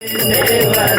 Bye.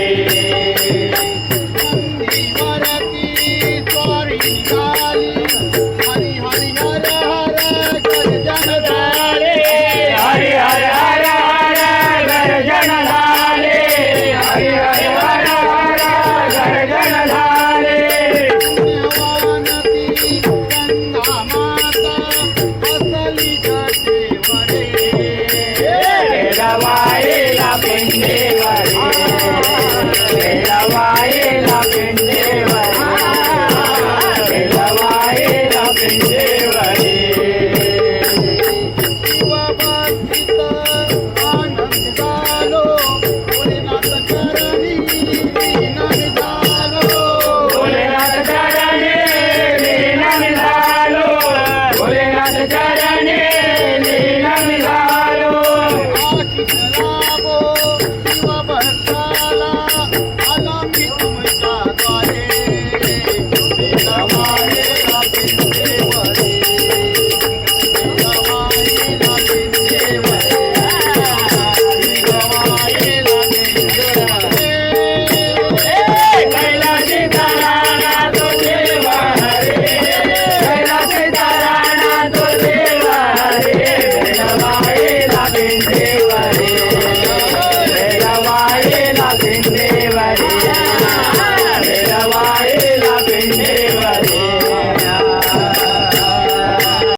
वेळवायला पिंडेवारी वेळवायला पिंडेवारी वेळवायला पिंडेवारी Bholenath चरणे शिकला भक्ताला आला मी तुमच्या द्वारे